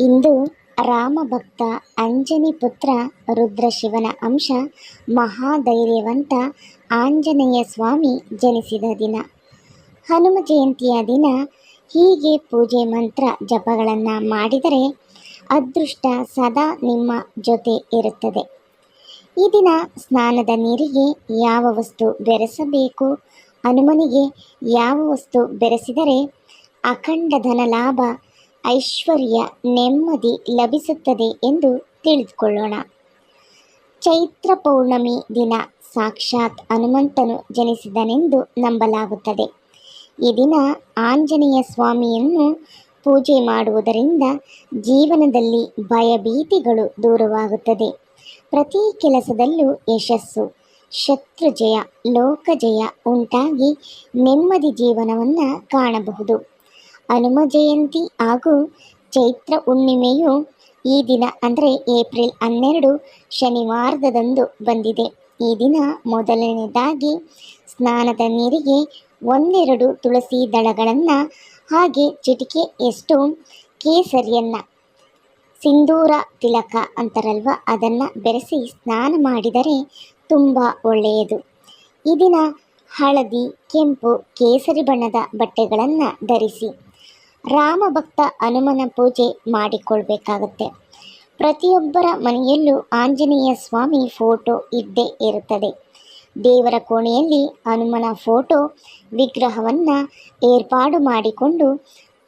ಇಂದು ರಾಮಭಕ್ತ ಅಂಜನಿ ಪುತ್ರ ರುದ್ರ ಶಿವನ ಅಂಶ ಮಹಾಧೈರ್ಯವಂತ ಆಂಜನೇಯ ಸ್ವಾಮಿ ಜನಿಸಿದ ದಿನ. ಹನುಮ ಜಯಂತಿಯ ದಿನ ಹೀಗೆ ಪೂಜೆ ಮಂತ್ರ ಜಪಗಳನ್ನು ಮಾಡಿದರೆ ಅದೃಷ್ಟ ಸದಾ ನಿಮ್ಮ ಜೊತೆ ಇರುತ್ತದೆ. ಈ ದಿನ ಸ್ನಾನದ ನೀರಿಗೆ ಯಾವ ವಸ್ತು ಬೆರೆಸಬೇಕು, ಹನುಮನಿಗೆ ಯಾವ ವಸ್ತು ಬೆರೆಸಿದರೆ ಅಖಂಡ ಧನ ಲಾಭ ಐಶ್ವರ್ಯ ನೆಮ್ಮದಿ ಲಭಿಸುತ್ತದೆ ಎಂದು ತಿಳಿದುಕೊಳ್ಳೋಣ. ಚೈತ್ರ ಪೌರ್ಣಮಿ ದಿನ ಸಾಕ್ಷಾತ್ ಹನುಮಂತನು ಜನಿಸಿದನೆಂದು ನಂಬಲಾಗುತ್ತದೆ. ಈ ದಿನ ಆಂಜನೇಯ ಸ್ವಾಮಿಯನ್ನು ಪೂಜೆ ಮಾಡುವುದರಿಂದ ಜೀವನದಲ್ಲಿ ಭಯಭೀತಿಗಳು ದೂರವಾಗುತ್ತದೆ. ಪ್ರತಿ ಕೆಲಸದಲ್ಲೂ ಯಶಸ್ಸು, ಶತ್ರುಜಯ, ಲೋಕಜಯ ಉಂಟಾಗಿ ನೆಮ್ಮದಿ ಜೀವನವನ್ನು ಕಾಣಬಹುದು. ಹನುಮ ಜಯಂತಿ ಹಾಗೂ ಚೈತ್ರ ಹುಣ್ಣಿಮೆಯು ಈ ದಿನ ಅಂದರೆ ಏಪ್ರಿಲ್ ಹನ್ನೆರಡು ಶನಿವಾರದಂದು ಬಂದಿದೆ. ಈ ದಿನ ಮೊದಲನೇದಾಗಿ ಸ್ನಾನದ ನೀರಿಗೆ ಒಂದೆರಡು ತುಳಸಿ ದಳಗಳನ್ನು ಹಾಗೆ ಚಿಟಿಕೆಯಷ್ಟು ಕೇಸರಿಯನ್ನು, ಸಿಂಧೂರ ತಿಲಕ ಅಂತಾರಲ್ವ, ಅದನ್ನು ಬೆರೆಸಿ ಸ್ನಾನ ಮಾಡಿದರೆ ತುಂಬ ಒಳ್ಳೆಯದು. ಈ ದಿನ ಹಳದಿ, ಕೆಂಪು, ಕೇಸರಿ ಬಣ್ಣದ ಬಟ್ಟೆಗಳನ್ನು ಧರಿಸಿ. ರಾಮಭಕ್ತ ಹನುಮನ ಪೂಜೆ ಮಾಡಿಕೊಳ್ಬೇಕಾಗುತ್ತೆ. ಪ್ರತಿಯೊಬ್ಬರ ಮನೆಯಲ್ಲೂ ಆಂಜನೇಯ ಸ್ವಾಮಿ ಫೋಟೋ ಇದ್ದೇ ಇರುತ್ತದೆ. ದೇವರ ಕೋಣೆಯಲ್ಲಿ ಹನುಮನ ಫೋಟೋ ವಿಗ್ರಹವನ್ನು ಏರ್ಪಾಡು ಮಾಡಿಕೊಂಡು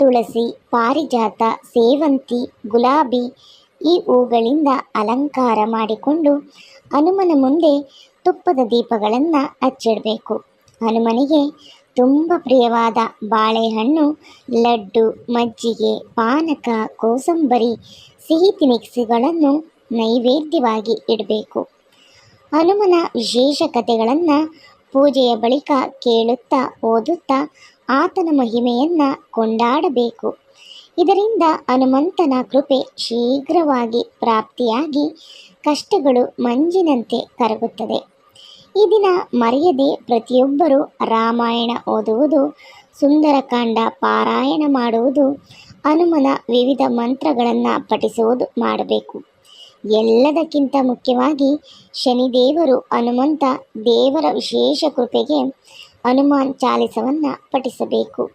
ತುಳಸಿ, ಪಾರಿಜಾತ, ಸೇವಂತಿ, ಗುಲಾಬಿ ಈ ಹೂಗಳಿಂದ ಅಲಂಕಾರ ಮಾಡಿಕೊಂಡು ಹನುಮನ ಮುಂದೆ ತುಪ್ಪದ ದೀಪಗಳನ್ನು ಹಚ್ಚಿಡಬೇಕು. ಹನುಮನಿಗೆ ತುಂಬ ಪ್ರಿಯವಾದ ಬಾಳೆಹಣ್ಣು, ಲಡ್ಡು, ಮಜ್ಜಿಗೆ, ಪಾನಕ, ಕೋಸಂಬರಿ, ಸಿಹಿ ತಿನಿಸುಗಳನ್ನು ನೈವೇದ್ಯವಾಗಿ ಇಡಬೇಕು. ಹನುಮನ ವಿಶೇಷ ಕಥೆಗಳನ್ನು ಪೂಜೆಯ ಬಳಿಕ ಕೇಳುತ್ತಾ ಓದುತ್ತಾ ಆತನ ಮಹಿಮೆಯನ್ನು ಕೊಂಡಾಡಬೇಕು. ಇದರಿಂದ ಹನುಮಂತನ ಕೃಪೆ ಶೀಘ್ರವಾಗಿ ಪ್ರಾಪ್ತಿಯಾಗಿ ಕಷ್ಟಗಳು ಮಂಜಿನಂತೆ ಕರಗುತ್ತದೆ. ಈ ದಿನ ಮರೆಯದೆ ಪ್ರತಿಯೊಬ್ಬರೂ ರಾಮಾಯಣ ಓದುವುದು, ಸುಂದರಕಾಂಡ ಪಾರಾಯಣ ಮಾಡುವುದು, ಹನುಮನ ವಿವಿಧ ಮಂತ್ರಗಳನ್ನು ಪಠಿಸುವುದು ಮಾಡಬೇಕು. ಎಲ್ಲದಕ್ಕಿಂತ ಮುಖ್ಯವಾಗಿ ಶನಿದೇವರು ಹನುಮಂತ ದೇವರ ವಿಶೇಷ ಕೃಪೆಗೆ ಹನುಮಾನ್ ಚಾಲಿಸವನ್ನು ಪಠಿಸಬೇಕು.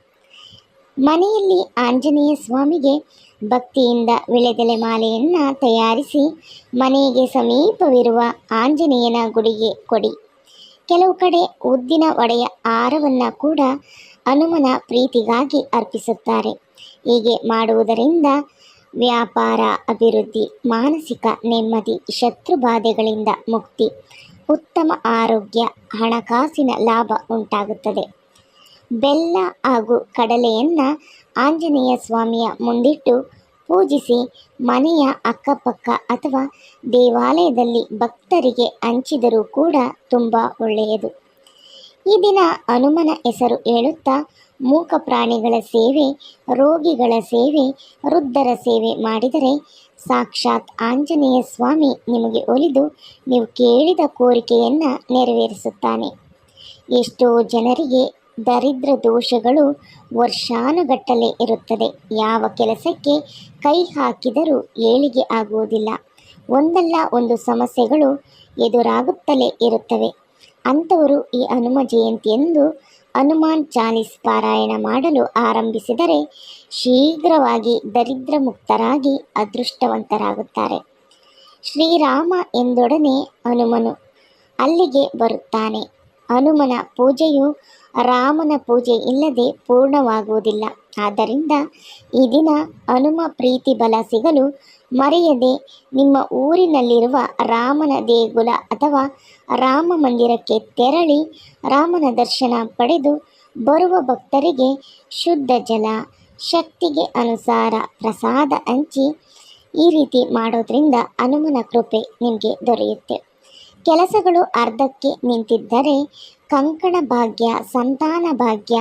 ಮನೆಯಲ್ಲಿ ಆಂಜನೇಯ ಸ್ವಾಮಿಗೆ ಭಕ್ತಿಯಿಂದ ವಿಳೆದೆಲೆ ಮಾಲೆಯನ್ನು ತಯಾರಿಸಿ ಮನೆಗೆ ಸಮೀಪವಿರುವ ಆಂಜನೇಯನ ಗುಡಿಗೆ ಕೊಡಿ. ಕೆಲವು ಕಡೆ ಉದ್ದಿನ ಒಡೆಯ ಆಹಾರವನ್ನು ಕೂಡ ಹನುಮನ ಪ್ರೀತಿಗಾಗಿ ಅರ್ಪಿಸುತ್ತಾರೆ. ಹೀಗೆ ಮಾಡುವುದರಿಂದ ವ್ಯಾಪಾರ, ಅಭಿವೃದ್ಧಿ, ಮಾನಸಿಕ ನೆಮ್ಮದಿ ಶತ್ರುಬಾಧೆಗಳಿಂದ ಮುಕ್ತಿ, ಉತ್ತಮ ಆರೋಗ್ಯ, ಹಣಕಾಸಿನ ಲಾಭ ಉಂಟಾಗುತ್ತದೆ. ಬೆಲ್ಲ ಹಾಗೂ ಕಡಲೆಯನ್ನು ಆಂಜನೇಯ ಸ್ವಾಮಿಯ ಮುಂದಿಟ್ಟು ಪೂಜಿಸಿ ಮನೆಯ ಅಕ್ಕಪಕ್ಕ ಅಥವಾ ದೇವಾಲಯದಲ್ಲಿ ಭಕ್ತರಿಗೆ ಹಂಚಿದರೂ ಕೂಡ ತುಂಬ ಒಳ್ಳೆಯದು. ಈ ದಿನ ಹನುಮನ ಹೆಸರು ಹೇಳುತ್ತಾ, ಮೂಕ ಪ್ರಾಣಿಗಳ ಸೇವೆ, ರೋಗಿಗಳ ಸೇವೆ, ವೃದ್ಧರ ಸೇವೆ ಮಾಡಿದರೆ ಸಾಕ್ಷಾತ್ ಆಂಜನೇಯ ಸ್ವಾಮಿ ನಿಮಗೆ ಒಲಿದು ನೀವು ಕೇಳಿದ ಕೋರಿಕೆಯನ್ನು ನೆರವೇರಿಸುತ್ತಾನೆ. ಎಷ್ಟೋ ಜನರಿಗೆ ದರಿದ್ರ ದೋಷಗಳು ವರ್ಷಾನುಗಟ್ಟಲೆ ಇರುತ್ತದೆ. ಯಾವ ಕೆಲಸಕ್ಕೆ ಕೈ ಹಾಕಿದರೂ ಏಳಿಗೆ ಆಗುವುದಿಲ್ಲ. ಒಂದಲ್ಲ ಒಂದು ಸಮಸ್ಯೆಗಳು ಎದುರಾಗುತ್ತಲೇ ಇರುತ್ತವೆ. ಅಂಥವರು ಈ ಹನುಮ ಜಯಂತಿಯಂದು ಹನುಮಾನ್ ಚಾಲಿಸ್ ಪಾರಾಯಣ ಮಾಡಲು ಆರಂಭಿಸಿದರೆ ಶೀಘ್ರವಾಗಿ ದರಿದ್ರ ಮುಕ್ತರಾಗಿ ಅದೃಷ್ಟವಂತರಾಗುತ್ತಾರೆ. ಶ್ರೀರಾಮ ಎಂದೊಡನೆ ಹನುಮನು ಅಲ್ಲಿಗೆ ಬರುತ್ತಾನೆ. ಹನುಮನ ಪೂಜೆಯು ರಾಮನ ಪೂಜೆ ಇಲ್ಲದೆ ಪೂರ್ಣವಾಗುವುದಿಲ್ಲ. ಆದ್ದರಿಂದ ಈ ದಿನ ಹನುಮ ಪ್ರೀತಿ ಬಲ ಸಿಗಲು ಮರೆಯದೆ ನಿಮ್ಮ ಊರಿನಲ್ಲಿರುವ ರಾಮನ ದೇಗುಲ ಅಥವಾ ರಾಮ ಮಂದಿರಕ್ಕೆ ತೆರಳಿ ರಾಮನ ದರ್ಶನ ಪಡೆದು ಬರುವ ಭಕ್ತರಿಗೆ ಶುದ್ಧ ಜಲ, ಶಕ್ತಿಗೆ ಅನುಸಾರ ಪ್ರಸಾದ ಹಂಚಿ ಈ ರೀತಿ ಮಾಡೋದ್ರಿಂದ ಹನುಮನ ಕೃಪೆ ನಿಮಗೆ ದೊರೆಯುತ್ತೆ. ಕೆಲಸಗಳು ಅರ್ಧಕ್ಕೆ ನಿಂತಿದ್ದರೆ ಕಂಕಣ ಭಾಗ್ಯ, ಸಂತಾನ ಭಾಗ್ಯ,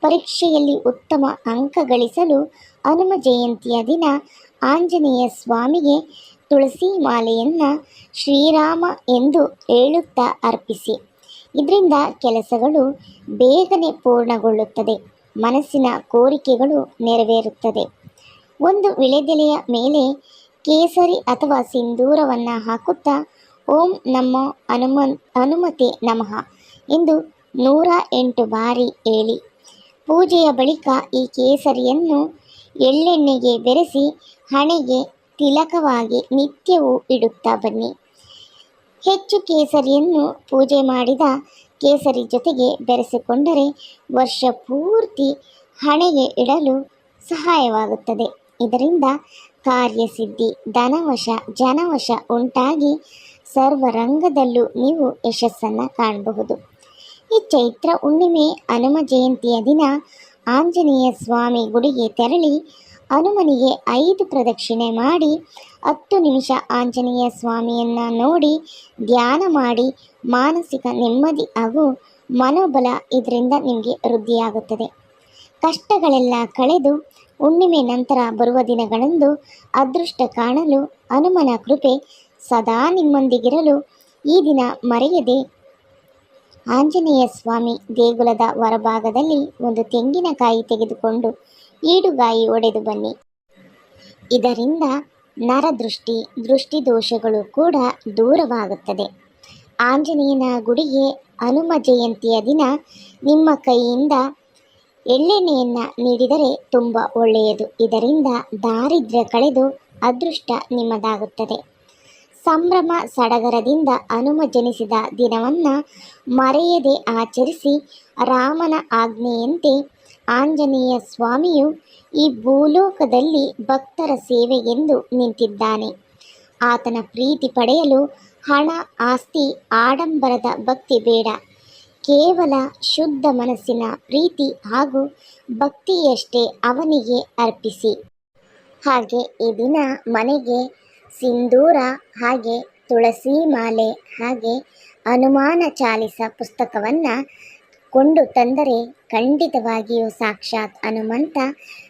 ಪರೀಕ್ಷೆಯಲ್ಲಿ ಉತ್ತಮ ಅಂಕ ಗಳಿಸಲು ಹನುಮ ಜಯಂತಿಯ ದಿನ ಆಂಜನೇಯ ಸ್ವಾಮಿಗೆ ತುಳಸಿ ಮಾಲೆಯನ್ನು ಶ್ರೀರಾಮ ಎಂದು ಹೇಳುತ್ತಾ ಅರ್ಪಿಸಿ. ಇದರಿಂದ ಕೆಲಸಗಳು ಬೇಗನೆ ಪೂರ್ಣಗೊಳ್ಳುತ್ತದೆ. ಮನಸ್ಸಿನ ಕೋರಿಕೆಗಳು ನೆರವೇರುತ್ತದೆ. ಒಂದು ವಿಳೆದೆಲೆಯ ಮೇಲೆ ಕೇಸರಿ ಅಥವಾ ಸಿಂಧೂರವನ್ನು ಹಾಕುತ್ತಾ ಓಂ ನಮ್ಮ ಹನುಮ ಹನುಮತಿ ನಮಃ ಎಂದು ನೂರ ಎಂಟು ಬಾರಿ ಹೇಳಿ. ಪೂಜೆಯ ಬಳಿಕ ಈ ಕೇಸರಿಯನ್ನು ಎಳ್ಳೆಣ್ಣೆಗೆ ಬೆರೆಸಿ ಹಣೆಗೆ ತಿಲಕವಾಗಿ ನಿತ್ಯವೂ ಇಡುತ್ತಾ ಬನ್ನಿ. ಹೆಚ್ಚು ಕೇಸರಿಯನ್ನು ಪೂಜೆ ಮಾಡಿದ ಕೇಸರಿ ಜೊತೆಗೆ ಬೆರೆಸಿಕೊಂಡರೆ ವರ್ಷ ಪೂರ್ತಿ ಹಣೆಗೆ ಇಡಲು ಸಹಾಯವಾಗುತ್ತದೆ. ಇದರಿಂದ ಕಾರ್ಯಸಿದ್ಧಿ ಧನವಶ ಜನವಶ ಉಂಟಾಗಿ ಸರ್ವರಂಗದಲ್ಲೂ ನೀವು ಯಶಸ್ಸನ್ನು ಕಾಣಬಹುದು. ಈ ಚೈತ್ರ ಹುಣ್ಣಿಮೆ ಹನುಮ ಜಯಂತಿಯ ದಿನ ಆಂಜನೇಯ ಸ್ವಾಮಿ ಗುಡಿಗೆ ತೆರಳಿ ಹನುಮನಿಗೆ ಐದು ಪ್ರದಕ್ಷಿಣೆ ಮಾಡಿ ಹತ್ತು ನಿಮಿಷ ಆಂಜನೇಯ ಸ್ವಾಮಿಯನ್ನು ನೋಡಿ ಧ್ಯಾನ ಮಾಡಿ ಮಾನಸಿಕ ನೆಮ್ಮದಿ ಹಾಗೂ ಮನೋಬಲ ಇದರಿಂದ ನಿಮಗೆ ವೃದ್ಧಿಯಾಗುತ್ತದೆ. ಕಷ್ಟಗಳೆಲ್ಲ ಕಳೆದು ಹುಣ್ಣಿಮೆ ನಂತರ ಬರುವ ದಿನಗಳಂದು ಅದೃಷ್ಟ ಕಾಣಲು ಹನುಮನ ಕೃಪೆ ಸದಾ ನಿಮ್ಮೊಂದಿಗಿರಲು ಈ ದಿನ ಮರೆಯದೆ. ಆಂಜನೇಯ ಸ್ವಾಮಿ ದೇಗುಲದ ಹೊರಭಾಗದಲ್ಲಿ ಒಂದು ತೆಂಗಿನಕಾಯಿ ತೆಗೆದುಕೊಂಡು ಈಡುಗಾಯಿ ಒಡೆದು ಬನ್ನಿ. ಇದರಿಂದ ನರದೃಷ್ಟಿ, ದೃಷ್ಟಿದೋಷಗಳು ಕೂಡ ದೂರವಾಗುತ್ತದೆ. ಆಂಜನೇಯನ ಗುಡಿಗೆ ಹನುಮ ಜಯಂತಿಯ ದಿನ ನಿಮ್ಮ ಕೈಯಿಂದ ಎಳ್ಳೆಣ್ಣೆಯನ್ನು ನೀಡಿದರೆ ತುಂಬ ಒಳ್ಳೆಯದು. ಇದರಿಂದ ದಾರಿದ್ರ್ಯ ಕಳೆದು ಅದೃಷ್ಟ ನಿಮ್ಮದಾಗುತ್ತದೆ. ಸಂಭ್ರಮ ಸಡಗರದಿಂದ ಹನುಮ ಜನಿಸಿದ ದಿನವನ್ನು ಮರೆಯದೆ ಆಚರಿಸಿ ರಾಮನ ಆಜ್ಞೆಯಂತೆ ಆಂಜನೇಯ ಸ್ವಾಮಿಯು ಈ ಭೂಲೋಕದಲ್ಲಿ ಭಕ್ತರ ಸೇವೆಗೆಂದು ನಿಂತಿದ್ದಾನೆ. ಆತನ ಪ್ರೀತಿ ಪಡೆಯಲು ಹಣ, ಆಸ್ತಿ, ಆಡಂಬರದ ಭಕ್ತಿ ಬೇಡ. ಕೇವಲ ಶುದ್ಧ ಮನಸ್ಸಿನ ಪ್ರೀತಿ ಹಾಗೂ ಭಕ್ತಿಯಷ್ಟೇ ಅವನಿಗೆ ಅರ್ಪಿಸಿ. ಹಾಗೆ ಈ ದಿನ ಮನೆಗೆ ಸಿಂಧೂರ ಹಾಗೆ ತುಳಸಿ ಮಾಲೆ ಹಾಗೆ ಅನುಮಾನ ಚಾಲಿಸ ಪುಸ್ತಕವನ್ನು ಕೊಂಡು ತಂದರೆ ಖಂಡಿತವಾಗಿಯೂ ಸಾಕ್ಷಾತ್ ಹನುಮಂತ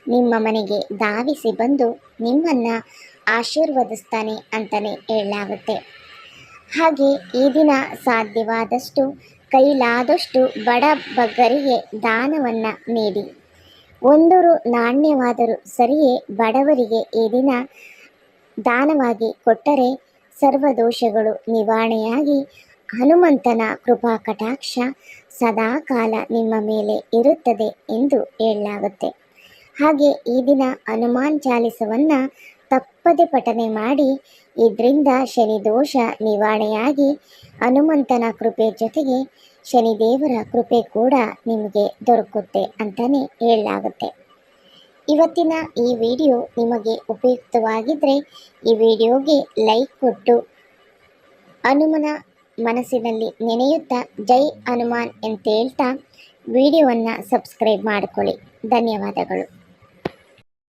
ನಿಮ್ಮ ಮನೆಗೆ ಧಾವಿಸಿ ಬಂದು ನಿಮ್ಮನ್ನು ಆಶೀರ್ವದಿಸ್ತಾನೆ ಅಂತಲೇ ಹೇಳಲಾಗುತ್ತೆ. ಹಾಗೆ ಈ ದಿನ ಸಾಧ್ಯವಾದಷ್ಟು, ಕೈಲಾದಷ್ಟು ಬಡ ಬಗ್ಗರಿಗೆ ದಾನವನ್ನು ನೀಡಿ. ಒಂದೂರು ನಾಣ್ಯವಾದರೂ ಸರಿಯೇ ಬಡವರಿಗೆ ಈ ದಿನ ದಾನವಾಗಿ ಕೊಟ್ಟರೆ ಸರ್ವದೋಷಗಳು ನಿವಾರಣೆಯಾಗಿ ಹನುಮಂತನ ಕೃಪಾ ಕಟಾಕ್ಷ ಸದಾ ಕಾಲ ನಿಮ್ಮ ಮೇಲೆ ಇರುತ್ತದೆ ಎಂದು ಹೇಳಲಾಗುತ್ತೆ. ಹಾಗೆ ಈ ದಿನ ಹನುಮಾನ್ ಚಾಲಿಸವನ್ನು ತಪ್ಪದೆ ಪಠನೆ ಮಾಡಿ, ಇದರಿಂದ ಶನಿ ದೋಷ ನಿವಾರಣೆಯಾಗಿ ಹನುಮಂತನ ಕೃಪೆ ಜೊತೆಗೆ ಶನಿದೇವರ ಕೃಪೆ ಕೂಡ ನಿಮಗೆ ದೊರಕುತ್ತೆ ಅಂತಲೇ ಹೇಳಲಾಗುತ್ತೆ. ಇವತ್ತಿನ ಈ ವಿಡಿಯೋ ನಿಮಗೆ ಉಪಯುಕ್ತವಾಗಿದ್ದರೆ ಈ ವಿಡಿಯೋಗೆ ಲೈಕ್ ಕೊಟ್ಟು ಹನುಮನ ಮನಸ್ಸಿನಲ್ಲಿ ನೆನೆಯುತ್ತಾ ಜೈ ಹನುಮಾನ್ ಅಂತ ಹೇಳ್ತಾ ವಿಡಿಯೋವನ್ನು ಸಬ್ಸ್ಕ್ರೈಬ್ ಮಾಡಿಕೊಳ್ಳಿ. ಧನ್ಯವಾದಗಳು.